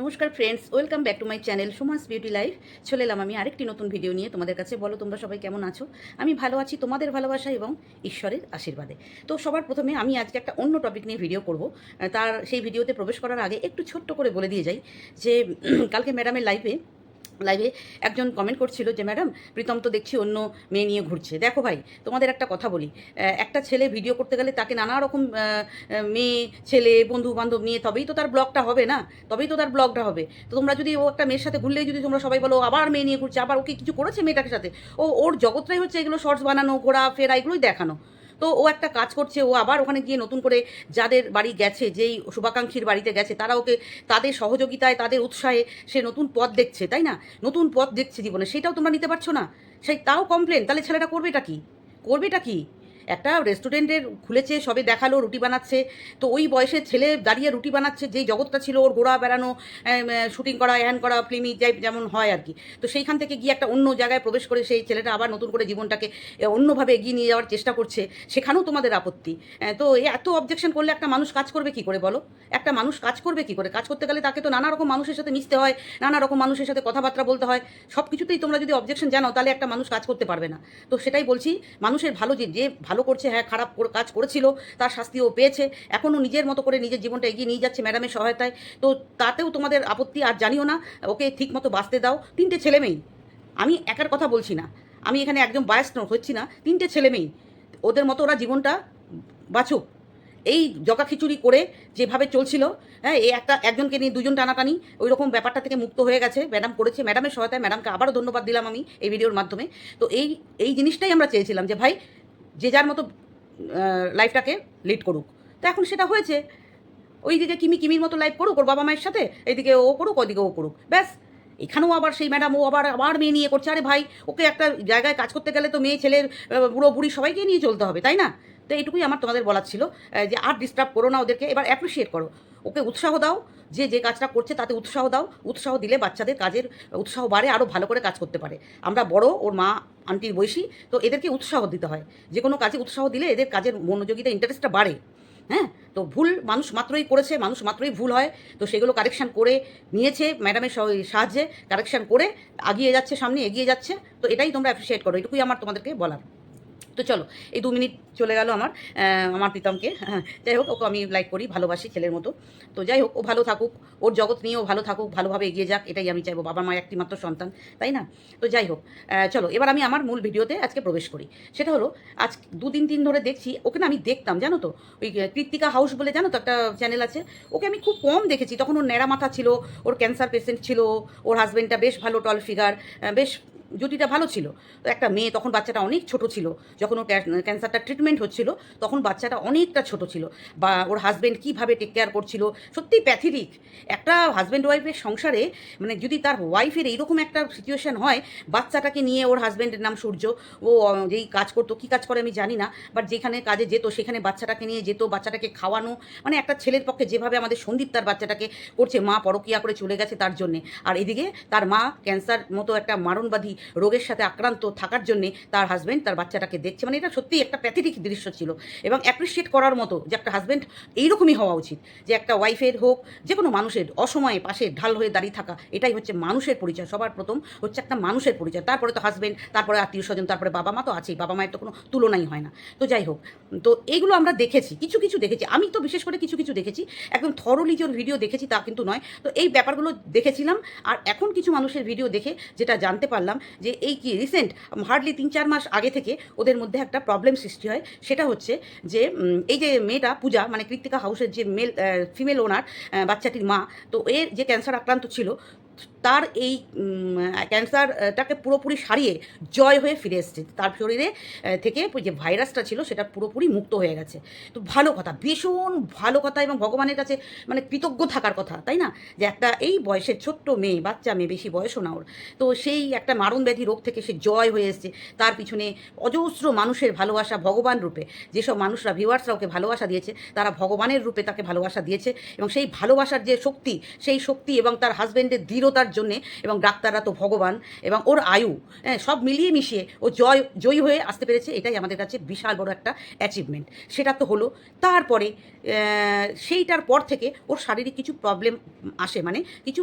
নমস্কার friends welcome back to my channel Suma's beauty life চলে এলাম আমি আরেকটি নতুন ভিডিও নিয়ে তোমাদের কাছে। বলো, তোমরা সবাই কেমন আছো? আমি ভালো আছি, তোমাদের ভালোবাসা এবং ঈশ্বরের আশীর্বাদে। তো সবার প্রথমে আমি আজকে একটা অন্য টপিক নিয়ে ভিডিও করব। তার, সেই ভিডিওতে প্রবেশ করার আগে একটু ছোট্ট করে বলে দিয়ে যাই যে কালকে ম্যাডামের লাইভে লাইভে একজন কমেন্ট করছিল যে ম্যাডাম প্রীতম তো দেখছি অন্য মেয়ে নিয়ে ঘুরছে। দেখো ভাই, তোমাদের একটা কথা বলি। একটা ছেলে ভিডিও করতে গেলে তাকে নানা রকম মেয়ে, ছেলে বন্ধু বান্ধব নিয়ে তবেই তো তার ব্লগটা হবে না। তবেই তো তার ব্লগটা হবে। তো তোমরা যদি ও একটা মেয়ের সাথে ঘুরলেই যদি তোমরা সবাই বলো, আবার মেয়ে নিয়ে ঘুরছে, আবার ওকে কিছু করেছে মেয়েটাকে সাথে? ও, ওর জগৎটাই হচ্ছে এগুলো শর্টস বানানো, ঘোরা, ফেরা, এগুলোই দেখানো। তো ও একটা কাজ করছে, ও আবার ওখানে গিয়ে নতুন করে যাদের বাড়ি গেছে, যেই শুভাকাঙ্ক্ষীর বাড়িতে গেছে, তারা ওকে তাদের সহযোগিতায়, তাদের উৎসাহে সে নতুন পথ দেখছে, তাই না? নতুন পথ দেখছে জীবনে, সেটাও তোমরা নিতে পারছ না? সেই তাও কমপ্লেন তাহলে ছেলেটা করবেটা কি? করবেটা কি? একটা রেস্টুরেন্টের খুলেছে, সবে দেখাল, রুটি বানাচ্ছে। তো ওই বয়সের ছেলে দাঁড়িয়ে রুটি বানাচ্ছে, যেই জগৎটা ছিল ওর ঘোরা বেড়ানো শুটিং করা হ্যান করা ফিল্মি যাই যেমন হয় আর কি। তো সেইখান থেকে গিয়ে একটা অন্য জায়গায় প্রবেশ করে সেই ছেলেটা আবার নতুন করে জীবনটাকে অন্যভাবে এগিয়ে নিয়ে যাওয়ার চেষ্টা করছে। সেখানেও তোমাদের আপত্তি। তো এত অবজেকশন করলে একটা মানুষ কাজ করবে কি করে বলো? একটা মানুষ কাজ করবে কি করে? কাজ করতে গেলে তাকে তো নানা রকম মানুষের সাথে মিশতে হয়, নানা রকম মানুষের সাথে কথাবার্তা বলতে হয়। সব কিছুতেই তোমরা যদি অবজেকশন জানাও, তাহলে একটা মানুষ কাজ করতে পারবে না। তো সেটাই বলছি, মানুষের ভালো যে যে ভালো করছে হ্যাঁ খারাপ কাজ করেছিল, তার শাস্তিও পেয়েছে। এখনও নিজের মতো করে নিজের জীবনটা এগিয়ে নিয়ে যাচ্ছে ম্যাডামের সহায়তায়। তো তাতেও তোমাদের আপত্তি আর জানিও না, ওকে ঠিক মতো বাঁচতে দাও। তিনটে ছেলে মেয়েই আমি একার কথা বলছি না। আমি এখানে একদম বায়াস হচ্ছি না। তিনটে ছেলে মেয়েই ওদের মতো ওরা জীবনটা বাঁচুক। এই জগা খিচুড়ি করে যেভাবে চলছিল হ্যাঁ এই একটা, একজনকে নিয়ে দুজন টানাটানি, ওই রকম ব্যাপারটা থেকে মুক্ত হয়ে গেছে, ম্যাডাম করেছে। ম্যাডামের সহায়তায় ম্যাডামকে আবারও ধন্যবাদ দিলাম আমি এই ভিডিওর মাধ্যমে। তো এই এই জিনিসটাই আমরা চেয়েছিলাম যে, ভাই যে যার মতো লাইফটাকে লিড করুক। তো এখন সেটা হয়েছে। ওইদিকে কিমি কিমির মতো লাইফ করুক, ওর বাবা মায়ের সাথে, এইদিকে ও করুক, ওইদিকে ও করুক। ব্যাস, এখানেও আবার সেই ম্যাডাম ও আবার আবার মেয়ে নিয়ে করছে। আরে ভাই, ওকে একটা জায়গায় কাজ করতে গেলে তো মেয়ে, ছেলের বুড়ো বুড়ি সবাইকে নিয়ে চলতে হবে, তাই না? তো এইটুকুই আমার তোমাদের বলার ছিল যে আর ডিস্টার্ব করো না ওদেরকে। এবার অ্যাপ্রিসিয়েট করো। ওকে উৎসাহ দাও, যে যে কাজটা করছে তাতে উৎসাহ দাও। উৎসাহ দিলে বাচ্চাদের কাজের উৎসাহ বাড়ে আরও ভালো করে কাজ করতে পারে। আমরা বড়, ওর মা আন্টির বয়সী, তো এদেরকে উৎসাহ দিতে হয়। যে কোনো কাজে উৎসাহ দিলে এদের কাজের মনোযোগিতা ইন্টারেস্টটা বাড়ে। হ্যাঁ? তো ভুল মানুষ মাত্রই করেছে, মানুষ মাত্রই ভুল হয়। তো সেগুলো কারেকশান করে নিয়েছে ম্যাডামের সাহায্যে কারেকশান করে আগিয়ে যাচ্ছে সামনে, এগিয়ে যাচ্ছে। তো এটাই তোমরা অ্যাপ্রিসিয়েট করো। এটুকুই আমার তোমাদেরকে বলার। তো চলো এই দু মিনিট চলে গেল আমার আমার প্রীতমকে। হ্যাঁ, যাই হোক ওকে আমি লাইক করি ভালোবাসি ছেলের মতো। তো যাই হোক ও ভালো থাকুক ওর জগৎ নিয়েও ভালো থাকুক ভালোভাবে এগিয়ে যাক এটাই আমি চাইব বাবা মা একটি মাত্র সন্তান তাই না? তো যাই হোক চলো এবার আমি আমার মূল ভিডিওতে আজকে প্রবেশ করি। সেটা হলো আজ দু তিন ধরে দেখছি ওকে না আমি দেখতাম জানো তো? ওই কৃত্তিকা হাউস বলে জানো তো একটা চ্যানেল আছে? ওকে আমি খুব কম দেখেছি তখন ওর ন্যাড়া মাথা ছিল ওর ক্যান্সার পেশেন্ট ছিল ওর হাজবেন্ডটা বেশ ভালো টল ফিগার বেশ জুটিটা ভালো ছিল। তো একটা মেয়ে তখন বাচ্চাটা অনেক ছোট ছিল। যখন ওর ক্যান্সারটা ট্রিটমেন্ট হচ্ছিল, তখন বাচ্চাটা অনেকটা ছোট ছিল। বা ওর হাজবেন্ড কীভাবে টেক কেয়ার করছিল সত্যি প্যাথিরিক একটা হাজব্যান্ড ওয়াইফের সংসারে মানে যদি তার ওয়াইফের এইরকম একটা সিচুয়েশান হয়, বাচ্চাটাকে নিয়ে ওর হাজব্যান্ডের নাম সূর্য। ও যেই কাজ করতো, কী কাজ করে আমি জানি না বাট যেখানে কাজে যেত, সেখানে বাচ্চাটাকে নিয়ে যেত, বাচ্চাটাকে খাওয়ানো। মানে একটা ছেলের পক্ষে যেভাবে আমাদের সন্দীপ তার বাচ্চাটাকে করছে, মা পরকিয়া করে চলে গেছে তার জন্যে। আর এদিকে তার মা ক্যান্সার মতো একটা মারণবাদী রোগের সাথে আক্রান্ত থাকার জন্যে তার হাজব্যান্ড তার বাচ্চাটাকে দেখছে। মানে এটা সত্যিই একটা প্যাথেটিক দৃশ্য ছিল এবং অ্যাপ্রিসিয়েট করার মতো যে একটা হাজব্যান্ড এইরকমই হওয়া উচিত, যে একটা ওয়াইফের হোক, যে কোনো মানুষের অসময়ে পাশে ঢাল হয়ে দাঁড়িয়ে থাকা, এটাই হচ্ছে মানুষের পরিচয়। সবার প্রথম হচ্ছে একটা মানুষের পরিচয়। তারপরে তো হাজব্যান্ড তারপরে আত্মীয় স্বজন, তারপরে বাবা মা তো আছেই, বাবা মায়ের তো কোনো তুলনাই হয় না। তো যাই হোক, তো এইগুলো আমরা দেখেছি, কিছু কিছু দেখেছি। আমি তো বিশেষ করে কিছু কিছু দেখেছি, একদম থরলি ওর ভিডিও দেখেছি তা কিন্তু নয়। তো এই ব্যাপারগুলো দেখেছিলাম, আর এখন কিছু মানুষের ভিডিও দেখে যেটা জানতে পারলাম যে এই কি রিসেন্ট হার্ডলি তিন চার মাস আগে থেকে ওদের মধ্যে একটা প্রবলেম সৃষ্টি হয়। সেটা হচ্ছে যে এই যে মেয়েটা পূজা মানে কৃত্তিকা হাউসের যে মেল ফিমেল ওনার বাচ্চাটির মা, তো এর যে ক্যান্সার আক্রান্ত ছিল তার এই ক্যান্সারটাকে পুরোপুরি সারিয়ে জয় হয়ে ফিরে এসছে। তার শরীরে থেকে যে ভাইরাসটা ছিল সেটা পুরোপুরি মুক্ত হয়ে গেছে। তো ভালো কথা, ভীষণ ভালো কথা এবং ভগবানের কাছে মানে কৃতজ্ঞ থাকার কথা, তাই না? যে একটা এই বয়সের ছোট্ট মেয়ে, বাচ্চা মেয়ে বেশি বয়সও না ওর। তো সেই একটা মারণ ব্যাধি রোগ থেকে সে জয় হয়ে এসছে। তার পিছনে অজস্র মানুষের ভালোবাসা ভগবান রূপে। যেসব মানুষরা ভিউয়ার্সরা ওকে ভালোবাসা দিয়েছে, তারা ভগবানের রূপে তাকে ভালোবাসা দিয়েছে এবং সেই ভালোবাসার যে শক্তি, সেই শক্তি এবং তার হাজব্যান্ডের দৃঢ়তার জন্যে এবং ডাক্তাররা তো ভগবান এবং ওর আয়ু হ্যাঁ সব মিলিয়ে মিশিয়ে ও জয়, জয়ী হয়ে আসতে পেরেছে, এটাই আমাদের কাছে বিশাল বড় একটা অ্যাচিভমেন্ট সেটা তো হলো, তারপরে সেইটার পর থেকে ওর শারীরিক কিছু প্রবলেম আসে মানে কিছু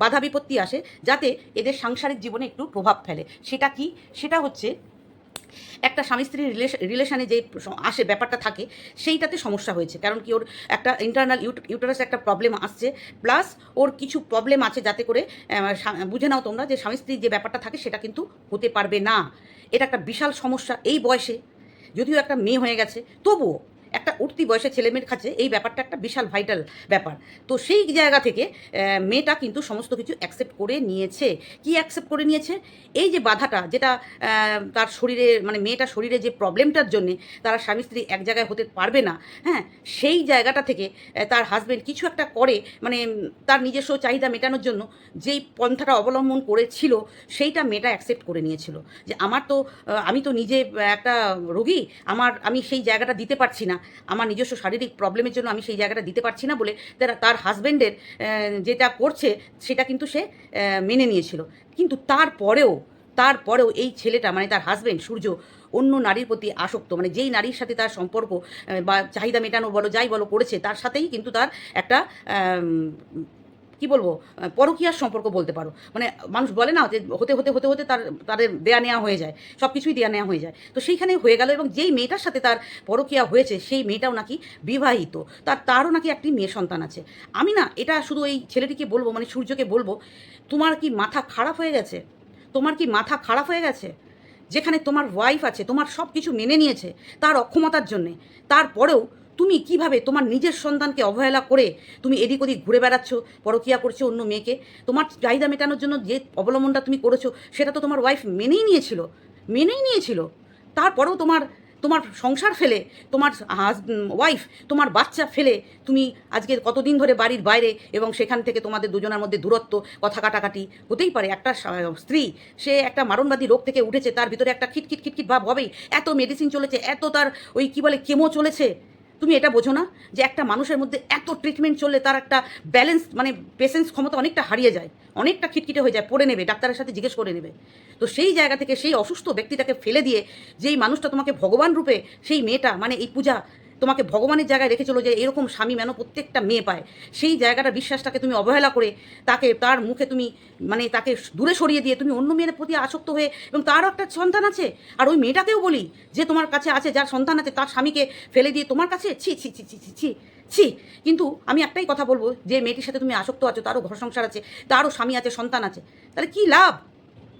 বাধা বিপত্তি আসে, যাতে এদের সাংসারিক জীবনে একটু প্রভাব ফেলে। সেটা কি? সেটা হচ্ছে একটা স্বামী স্ত্রীর রিলেশনে যে আসে, ব্যাপারটা থাকে, সেইটাতে সমস্যা হয়েছে। কারণ কি ওর একটা ইন্টারনাল ইউটারাস একটা প্রবলেম আসছে প্লাস ওর কিছু প্রবলেম আছে যাতে করে বুঝে নাও তোমরা যে স্বামী স্ত্রীর যে ব্যাপারটা থাকে, সেটা কিন্তু হতে পারবে না। এটা একটা বিশাল সমস্যা এই বয়সে। যদিও একটা মেয়ে হয়ে গেছে, তবুও একটা উঠতি বয়সে ছেলেমেয়ের কাছে এই ব্যাপারটা একটা বিশাল ভাইটাল ব্যাপার। তো সেই জায়গা থেকে মেয়েটা কিন্তু সমস্ত কিছু অ্যাকসেপ্ট করে নিয়েছে। কি অ্যাকসেপ্ট করে নিয়েছে? এই যে বাধাটা, যেটা তার শরীরে মানে মেয়েটা শরীরে যে প্রবলেমটার জন্যে তারা স্বামী স্ত্রী এক জায়গায় হতে পারবে না হ্যাঁ সেই জায়গাটা থেকে তার হাজবেন্ড কিছু একটা করে মানে তার নিজস্ব চাহিদা মেটানোর জন্য যেই পন্থাটা অবলম্বন করেছিল, সেইটা মেয়েটা অ্যাকসেপ্ট করে নিয়েছিল। যে আমার তো আমি তো নিজে একটা রোগী, আমার, আমি সেই জায়গাটা দিতে পারছি না। আমার নিজস্ব শারীরিক প্রবলেমের জন্য আমি সেই জায়গাটা দিতে পারছি না বলে তারা তার হাজব্যান্ডের যেটা করছে, সেটা কিন্তু সে মেনে নিয়েছিল। কিন্তু তারপরেও তারপরেও এই ছেলেটা মানে তার হাজব্যান্ড সূর্য, অন্য নারীর প্রতি আসক্ত। মানে যেই নারীর সাথে তার সম্পর্ক বা চাহিদা মেটানো বলো, যাই বলো করেছে, তার সাথেই কিন্তু তার একটা কি বলব? পরকীয়ার সম্পর্ক বলতে পারো। মানে মানুষ বলে না যে হতে হতে হতে হতে তার, তাদের দেয়া নেওয়া হয়ে যায়। সব কিছুই দেয়া নেওয়া হয়ে যায়। তো সেইখানে হয়ে গেল এবং যেই মেয়েটার সাথে তার পরকীয়া হয়েছে, সেই মেয়েটাও নাকি বিবাহিত। তার, তারও নাকি একটি মেয়ে সন্তান আছে। আমি না এটা শুধু এই ছেলেটিকে বলব মানে সূর্যকে বলব, তোমার কি মাথা খারাপ হয়ে গেছে? তোমার কি মাথা খারাপ হয়ে গেছে? যেখানে তোমার ওয়াইফ আছে, তোমার সব কিছু মেনে নিয়েছে, তার অক্ষমতার জন্যে। তারপরেও তুমি কীভাবে তোমার নিজের সন্তানকে অবহেলা করে তুমি এদিক ওদিক ঘুরে বেড়াচ্ছ, পরকিয়া করছ অন্য মেয়েকে? তোমার চাহিদা মেটানোর জন্য যে অবলম্বনটা তুমি করেছ, সেটা তো তোমার ওয়াইফ মেনেই নিয়েছিল মেনেই নিয়েছিল। তারপরেও তোমার তোমার সংসার ফেলে, তোমার ওয়াইফ তোমার বাচ্চা ফেলে তুমি আজকে কতদিন ধরে বাড়ির বাইরে এবং সেখান থেকে তোমাদের দুজনের মধ্যে দূরত্ব, কথা কাটাকাটি, হতেই পারে একটা স্ত্রী, সে একটা মারণবাদী রোগ থেকে উঠেছে, তার ভিতরে একটা খিটখিট খিটখিট ভাব হবেই। এত মেডিসিন চলেছে, এত তার ওই কী বলে কেমো চলেছে। তুমি এটা বোঝো না যে একটা মানুষের মধ্যে এত ট্রিটমেন্ট চললে তার একটা ব্যালেন্স মানে পেশেন্স ক্ষমতা অনেকটা হারিয়ে যায়, অনেকটা খিটখিটে হয়ে যায়, পড়ে নেবে, ডাক্তারের সাথে জিজ্ঞেস করে নেবে। তো সেই জায়গা থেকে সেই অসুস্থ ব্যক্তিটাকে ফেলে দিয়ে যেই মানুষটা তোমাকে ভগবান রূপে সেই মেয়েটা মানে এই পূজা তোমাকে ভগবানের জায়গায় রেখে চলো যে এরকম স্বামী মেন প্রত্যেকটা মেয়ে পায়। সেই জায়গাটা বিশ্বাসটাকে তুমি অবহেলা করে তাকে, তার মুখে তুমি মানে তাকে দূরে সরিয়ে দিয়ে তুমি অন্য মেয়ের প্রতি আসক্ত হয়ে এবং তারও একটা সন্তান আছে। আর ওই মেয়েটাকেও বলি যে তোমার কাছে আছে, যার সন্তান আছে তার স্বামীকে ফেলে দিয়ে তোমার কাছে ছি ছি ছি ছি ছি ছি ছি। কিন্তু আমি একটাই কথা বলব যে মেয়েটির সাথে তুমি আসক্ত আছো, তারও ঘর সংসার আছে, তারও স্বামী আছে, সন্তান আছে। তাহলে কী লাভ?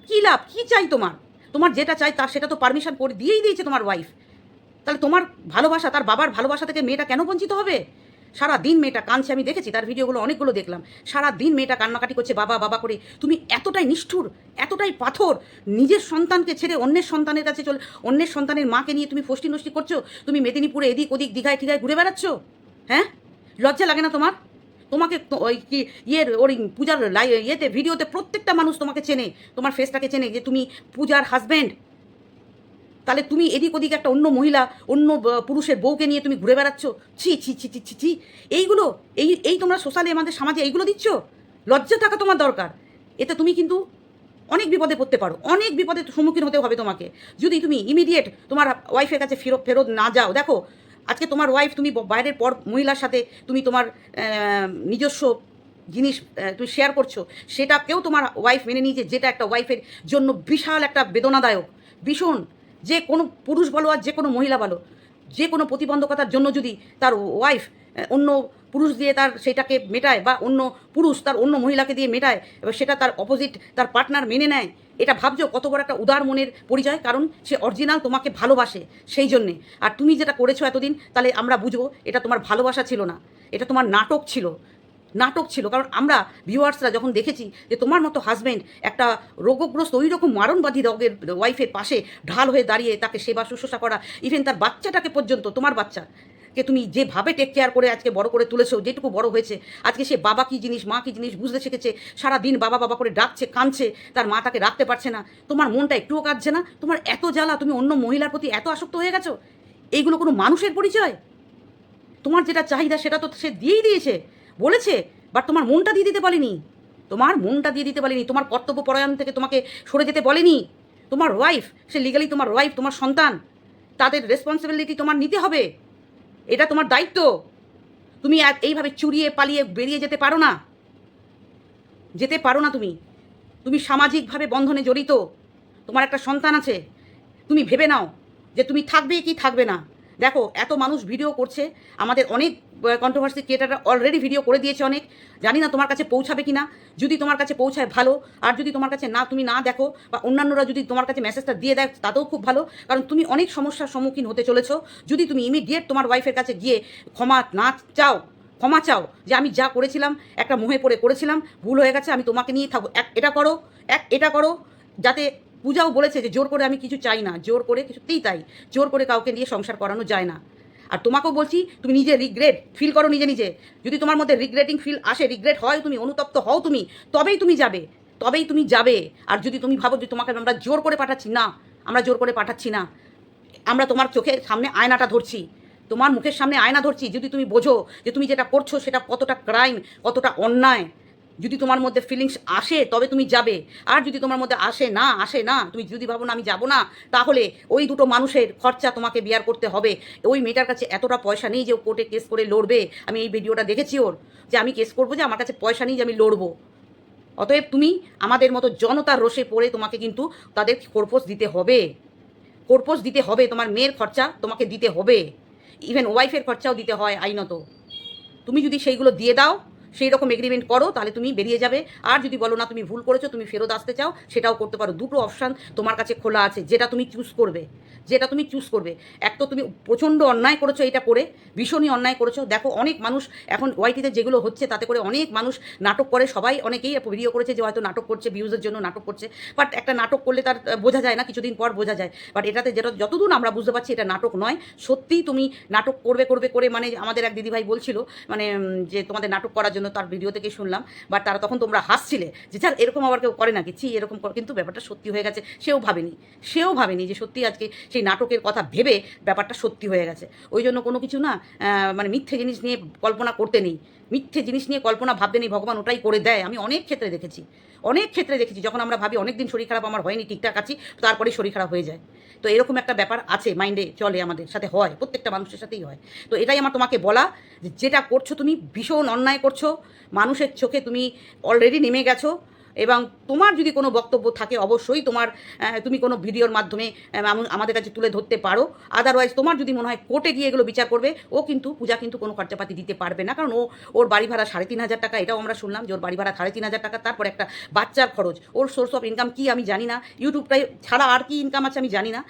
কী লাভ? কী চাই তোমার? তোমার যেটা চাই তার সেটা তো পারমিশন করে দিয়েই দিয়েছে তোমার ওয়াইফ তাহলে তোমার ভালোবাসা, তার বাবার ভালোবাসা থেকে মেয়েটা কেন বঞ্চিত হবে? সারা দিন মেয়েটা কাঁদছে, আমি দেখেছি, তার ভিডিওগুলো অনেকগুলো দেখলাম। সারা দিন মেয়েটা কান্নাকাটি করছে, বাবা বাবা করে। তুমি এতটাই নিষ্ঠুর, এতটাই পাথর, নিজের সন্তানকে ছেড়ে অন্যের সন্তানের কাছে চলে, অন্যের সন্তানের মাকে নিয়ে তুমি ফষ্টি নষ্টি করছ, তুমি মেদিনীপুরে এদিক ওদিক দীঘায় টিঘায় ঘুরে বেড়াচ্ছ? হ্যাঁ? লজ্জা লাগে না তোমার? তোমাকে ওই কি ইয়ের ওই পূজার লাই, ইয়েতে, ভিডিওতে প্রত্যেকটা মানুষ তোমাকে চেনে, তোমার ফেসটাকে চেনে যে তুমি পূজার হাজব্যান্ড তাহলে তুমি এদিক ওদিক একটা অন্য মহিলা, অন্য পুরুষের বউকে নিয়ে তুমি ঘুরে বেড়াচ্ছ? ছি ছি ছি ছি ছি ছি। এইগুলো, এই এই তোমরা সোশ্যালে আমাদের সমাজে এইগুলো দিচ্ছ? লজ্জা থাকা তোমার দরকার। এতে তুমি কিন্তু অনেক বিপদে পড়তে পারো। অনেক বিপদের সম্মুখীন হতে হবে তোমাকে। যদি তুমি ইমিডিয়েট তোমার ওয়াইফের কাছে ফেরত ফেরত না যাও, দেখো, আজকে তোমার ওয়াইফ তুমি বাইরের পর মহিলার সাথে তুমি তোমার নিজস্ব জিনিস তুমি শেয়ার করছ, সেটাকেও তোমার ওয়াইফ মেনে নিয়েছে, যেটা একটা ওয়াইফের জন্য বিশাল একটা বেদনাদায়ক, ভীষণ যে কোনো পুরুষ বলো আর যে কোনো মহিলা বলো যে কোনো প্রতিবন্ধকতার জন্য যদি তার ওয়াইফ অন্য পুরুষ দিয়ে তার সেটাকে মেটায় বা অন্য পুরুষ তার অন্য মহিলাকে দিয়ে মেটায়, এবার সেটা তার অপোজিট তার পার্টনার মেনে নেয়, এটা ভাবছ কত বড় একটা উদার মনের পরিচয়? কারণ সে অরিজিনাল তোমাকে ভালোবাসে সেই জন্যে। আর তুমি যেটা করেছ এতদিন, তাহলে আমরা বুঝব এটা তোমার ভালোবাসা ছিল না, এটা তোমার নাটক ছিল। নাটক ছিল। কারণ আমরা ভিউয়ার্সরা যখন দেখেছি যে তোমার মতো হাজব্যান্ড একটা রোগগ্রস্ত ওই রকম মারণবাদী রোগের ওয়াইফের পাশে ঢাল হয়ে দাঁড়িয়ে তাকে সেবা শুশ্রূষা করা ইভেন তার বাচ্চাটাকে পর্যন্ত, তোমার বাচ্চা কে তুমি যেভাবে টেক কেয়ার করে আজকে বড় করে তুলেছো, যেটুকু বড় হয়েছে, আজকে সে বাবা কী জিনিস, মা কী জিনিস বুঝতে শিখেছে সারা দিন বাবা বাবা করে ডাকছে, কাঁদছে, তার মা তাকে রাখতে পারছে না, তোমার মনটা একটুও কাঁদছে না, তোমার এত জ্বালা, তুমি অন্য মহিলার প্রতি এত আসক্ত হয়ে গেছো, এইগুলো কোনো মানুষের পরিচয়? তোমার যেটা চাহিদা সেটা তো সে দিয়েই দিয়েছে। বলেছে বাট তোমার মনটা দিয়ে দিতে পারেনি। তোমার মনটা দিয়ে দিতে বলেনি তোমার কর্তব্য পরায়ণ থেকে তোমাকে সরে যেতে বলেনি। তোমার ওয়াইফ সে লিগালি তোমার ওয়াইফ তোমার সন্তান, তাদের রেসপন্সিবিলিটি তোমার নিতে হবে? এটা তোমার দায়িত্ব। তুমি এইভাবে চুরিয়ে পালিয়ে বেরিয়ে যেতে পারো না। যেতে পারো না তুমি। তুমি সামাজিকভাবে বন্ধনে জড়িত। তোমার একটা সন্তান আছে। তুমি ভেবে নাও যে তুমি থাকবে কি থাকবে না। দেখো, এত মানুষ ভিডিও করছে, আমাদের অনেক কন্ট্রোভার্সি ক্রিয়েটাররা অলরেডি ভিডিও করে দিয়েছে অনেক। জানি না তোমার কাছে পৌঁছাবে কি না যদি তোমার কাছে পৌঁছায় ভালো, আর যদি তোমার কাছে না, তুমি না দেখো, বা অন্যান্যরা যদি তোমার কাছে মেসেজটা দিয়ে দেয়, তাতেও খুব ভালো, কারণ তুমি অনেক সমস্যার সম্মুখীন হতে চলেছো। যদি তুমি ইমিডিয়েট তোমার ওয়াইফের কাছে গিয়ে ক্ষমা না চাও, ক্ষমা চাও যে আমি যা করেছিলাম, একটা মোহে পড়ে করেছিলাম, ভুল হয়ে গেছে, আমি তোমাকে নিয়ে থাকব, এক, এটা করো, এক, এটা করো, যাতে পূজাও বলেছে যে, জোর করে আমি কিছু চাই না, জোর করে কিছুতেই তাই। জোর করে কাউকে নিয়ে সংসার করানো যায় না। আর তোমাকেও বলছি, তুমি নিজে রিগ্রেট ফিল করো নিজে নিজে। যদি তোমার মধ্যে রিগ্রেটিং ফিল আসে রিগ্রেট হয় তুমি, অনুতপ্ত হও তুমি, তবেই তুমি যাবে, তবেই তুমি যাবে। আর যদি তুমি ভাবো যে, তোমাকে আমরা জোর করে পাঠাচ্ছি, না, আমরা জোর করে পাঠাচ্ছি না, আমরা তোমার চোখের সামনে আয়নাটা ধরছি, তোমার মুখের সামনে আয়না ধরছি, যদি তুমি বোঝো যে, তুমি যেটা করছ সেটা কতটা ক্রাইম কতটা অন্যায় যদি তোমার মধ্যে ফিলিংস আসে, তবে তুমি যাবে। আর যদি তোমার মধ্যে আসে না আসে না, তুমি যদি ভাবো না আমি যাব না, তাহলে ওই দুটো মানুষের খরচা তোমাকে বিয়ার করতে হবে। ওই মেয়েটার কাছে এতটা পয়সা নেই যে ও কোর্টে কেস করে লড়বে। আমি এই ভিডিওটা দেখেছি ওর, যে আমি কেস করব যে আমার কাছে পয়সা নেই যে আমি লড়বো। অতএব তুমি আমাদের মতো জনতার রোষে পড়ে তোমাকে কিন্তু তাদের কোর্পোস দিতে হবে। কোর্পোস দিতে হবে, তোমার মেয়ের খরচা তোমাকে দিতে হবে। ইভেন ওয়াইফের খরচাও দিতে হয় আইনত। তুমি যদি সেইগুলো দিয়ে দাও সেই রকম এগ্রিমেন্ট করো, তাহলে তুমি বেরিয়ে যাবে। আর যদি বলো না তুমি ভুল করেছ, তুমি ফেরত আসতে চাও, সেটাও করতে পারো। দুটো অপশান তোমার কাছে খোলা আছে, যেটা তুমি চুজ করবে। যেটা তুমি চুজ করবে। এক তো তুমি প্রচণ্ড অন্যায় করেছ এটা করে, ভীষণই অন্যায় করেছ। দেখো, অনেক মানুষ এখন ওয়াইটিতে যেগুলো হচ্ছে, তাতে করে অনেক মানুষ নাটক করে। সবাই অনেকেই ভিডিও করেছে যে হয়তো নাটক করছে ভিউজের জন্য নাটক করছে। বাট একটা নাটক করলে তার বোঝা যায় না, কিছুদিন পর বোঝা যায়। বাট এটাতে যেটা, যতদূর আমরা বুঝতে পারছি, এটা নাটক নয়। সত্যিই তুমি নাটক করবে করবে, করে মানে আমাদের এক দিদিভাই বলছিল মানে যে তোমাদের নাটক করার জন্য তার ভিডিও থেকে শুনলাম বাট তারা তখন তোমরা হাসছিলে যে যার এরকম আবার কেউ করে নাকি? ছি, এরকম কিন্তু ব্যাপারটা সত্যি হয়ে গেছে, সেও ভাবেনি সেও ভাবেনি যে, সত্যি আজকে সেই নাটকের কথা ভেবে ব্যাপারটা সত্যি হয়ে গেছে। ওই জন্য কোনো কিছু না মানে মিথ্যে জিনিস নিয়ে কল্পনা করতে নেই। মিথ্যে জিনিস নিয়ে কল্পনা, ভাবতে নেই, ভগবান ওটাই করে দেয়। আমি অনেক ক্ষেত্রে দেখেছি, অনেক ক্ষেত্রে দেখেছি, যখন আমরা ভাবি অনেক দিন শরীর খারাপ আমার হয়নি, ঠিকঠাক আছি, তারপরেই শরীর খারাপ হয়ে যায়। তো এরকম একটা ব্যাপার আছে, মাইন্ডে চলে আমাদের, সাথে হয়, প্রত্যেকটা মানুষের সাথেই হয়। তো এটাই আমার তোমাকে বলা যেটা করছ তুমি ভীষণ অন্যায় করছ, মানুষের চোখে তুমি অলরেডি নেমে গেছো এবং তোমার যদি কোনো বক্তব্য থাকে, অবশ্যই তোমার তুমি কোনো ভিডিওর মাধ্যমে আমাদের কাছে তুলে ধরতে পারো। আদারওয়াইজ তোমার যদি মনে হয় কোর্টে গিয়ে এগুলো বিচার করবে, ও কিন্তু পূজা কিন্তু কোনো খরচাপাতি দিতে পারবে না। কারণ ও, ওর বাড়ি ভাড়া সাড়ে তিন হাজার টাকা, এটাও আমরা শুনলাম যে ওর বাড়ি ভাড়া সাড়ে তিন হাজার টাকা, তারপর একটা বাচ্চার খরচ। ওর সোর্স অফ ইনকাম কি আমি জানি না। ইউটিউবটাই ছাড়া আর কি ইনকাম আছে আমি জানি না।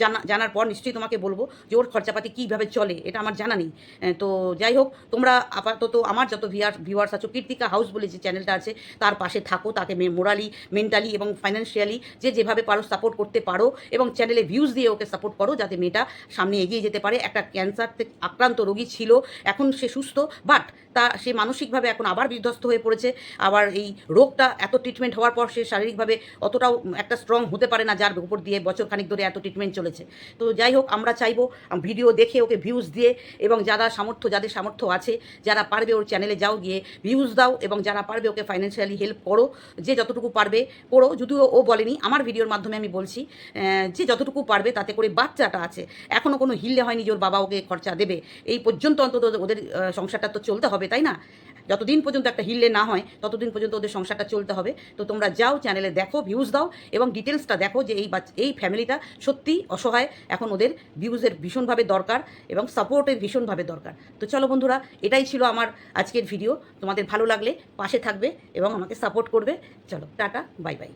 জানা, জানার পর নিশ্চয়ই তোমাকে বলব যে ওর খরচাপাতি কীভাবে চলে, এটা আমার জানা নেই। তো যাই হোক, তোমরা আপাতত আমার যত ভিআর ভিউয়ার্স আছো, কীর্তিকা হাউস বলে যে চ্যানেলটা আছে, তার পাশে থাকো, তাকে মোরালি মেন্টালি এবং ফাইন্যান্সিয়ালি যে যেভাবে পারো সাপোর্ট করতে পারো এবং চ্যানেলে ভিউজ দিয়ে ওকে সাপোর্ট করো যাতে মেয়েটা সামনে এগিয়ে যেতে পারে। একটা ক্যান্সার আক্রান্ত রোগী ছিল, এখন সে সুস্থ বাট তা সে মানসিকভাবে এখন আবার বিধ্বস্ত হয়ে পড়েছে। আবার এই রোগটা এত ট্রিটমেন্ট হওয়ার পর সে শারীরিকভাবে অতটাও একটা স্ট্রং হতে পারে না, যার উপর দিয়ে বছর খানিক ধরে এত ট্রিটমেন্ট চলেছে। তো যাই হোক, আমরা চাইব ভিডিও দেখে ওকে ভিউজ দিয়ে এবং যারা সামর্থ্য, যাদের সামর্থ্য আছে, যারা পারবে ওর চ্যানেলে যাও গিয়ে ভিউজ দাও এবং যারা পারবে ওকে ফাইন্যান্সিয়ালি হেল্প করো, যে যতটুকু পারবে করো। যদিও ও বলেনি, আমার ভিডিওর মাধ্যমে আমি বলছি যে যতটুকু পারবে তাতে করে বাচ্চাটা আছে। এখনও কোনো হিললে হয়নি যে ওর বাবা ওকে খরচা দেবে। এই পর্যন্ত অন্তত ওদের সংসারটা তো চলতে হবে। তাই না? যতদিন পর্যন্ত একটা হিললে না হয়, ততদিন পর্যন্ত ওদের সংসারটা চলতে হবে। তো তোমরা যাও চ্যানেলে দেখো ভিউজ দাও এবং ডিটেলসটা দেখো যে এই এই ফ্যামিলিটা সত্যি অসহায়। এখন ওদের ভিউজের ভীষণভাবে দরকার এবং সাপোর্টের ভীষণভাবে দরকার। তো চলো বন্ধুরা, এটাই ছিল আমার আজকের ভিডিও তোমাদের ভালো লাগলে পাশে থাকবে এবং আমাকে সাপোর্ট করবে। চলো, টাটা বাই বাই